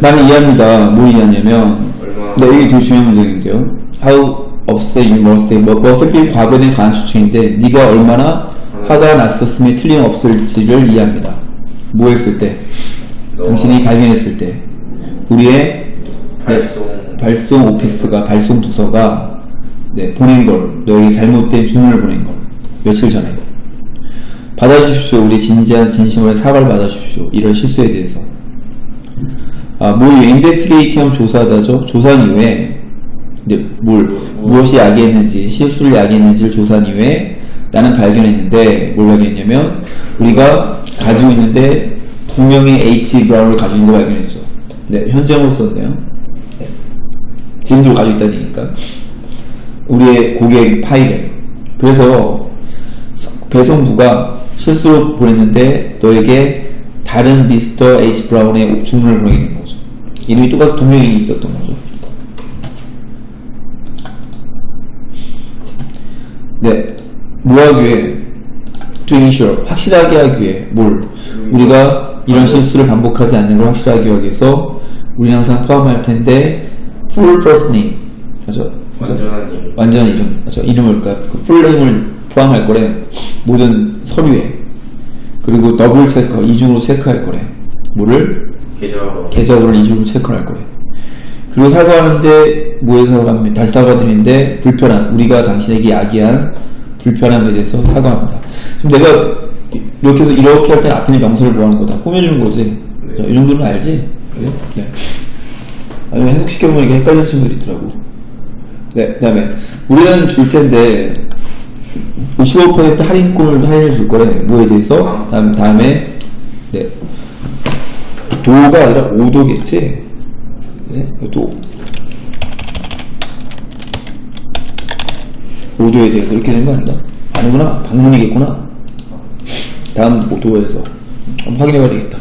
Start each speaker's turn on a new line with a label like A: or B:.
A: 나는
B: 이해합니다. 뭐 이해하냐면, 네, 이게 되게 중요한 문제인데요. How upset you must have. 뭐, must be 과거에 대한 강한 추측인데, 네가 얼마나 화가 났었음에 틀림없을지를 이해합니다. 뭐 했을 때?
A: 너
B: 당신이 발견했을 때. 우리의 네,
A: 발송
B: 발송 오피스가, 발송 부서가, 네, 보낸 걸, 너에게 잘못된 주문을 보낸 걸. 며칠 전에. 받아주십시오. 우리 진지한 진심으로 사과를 받아주십시오. 이런 실수에 대해서. 아, 뭘 하면 조사하다죠. 조사한 이후에, 이제 뭘, 무엇이 야기했는지, 실수를 야기했는지를 조사한 이후에 나는 발견했는데, 뭘 발견했냐면, 우리가 가지고 있는데 두 명의 H 브라운을 가지고 있는 걸 발견했죠. 네, 현장으로 썼네요. 네. 지금도 가지고 있다는 얘기니까. 우리의 고객 파일에. 그래서 배송부가 실수로 보냈는데 너에게 다른 미스터 H 브라운의 주문을 보내는 거죠. 이름이 똑같은 두 명이 있었던 거죠. 네. 뭐 하기 위해? To ensure. 확실하게 하기 위해. 뭘? 우리가 이런 실수를 반복하지 않는 걸 확실하게 하기 위해서 우리 항상 포함할 텐데 full first name. 맞죠?
A: 완전한 일
B: 완전 이름, 맞죠? 이름을, 그러니까 그 풀 네임을 포함할 거래. 모든 서류에. 그리고 더블 체크, 이중으로 체크할 거래. 뭐를?
A: 계좌로
B: 계좌를 이중으로 체크할 거래. 그리고 사과하는데, 뭐에 사과합니다. 다시 사과드리는데, 불편함. 우리가 당신에게 야기한 불편함에 대해서 사과합니다. 지금 내가 이렇게 해서 이렇게 할 때는 앞에 있는 명사를 뭐 하는 거다. 꾸며주는 거지.
A: 네.
B: 이 정도는 알지? 그래? 네. 아니면 해석시켜보면 이게 헷갈리는 친구들이 있더라고. 네, 그 다음에, 우리는 줄 텐데, 15% 할인권을 할인을 줄 거래. 뭐에 대해서? 다음, 다음에, 네. 도가 아니라 오도겠지? 그지? 도. 오도에 대해서 이렇게 되는 거 아닌가? 아니구나. 방문이겠구나. 다음 오도에서. 한번 확인해 봐야 되겠다.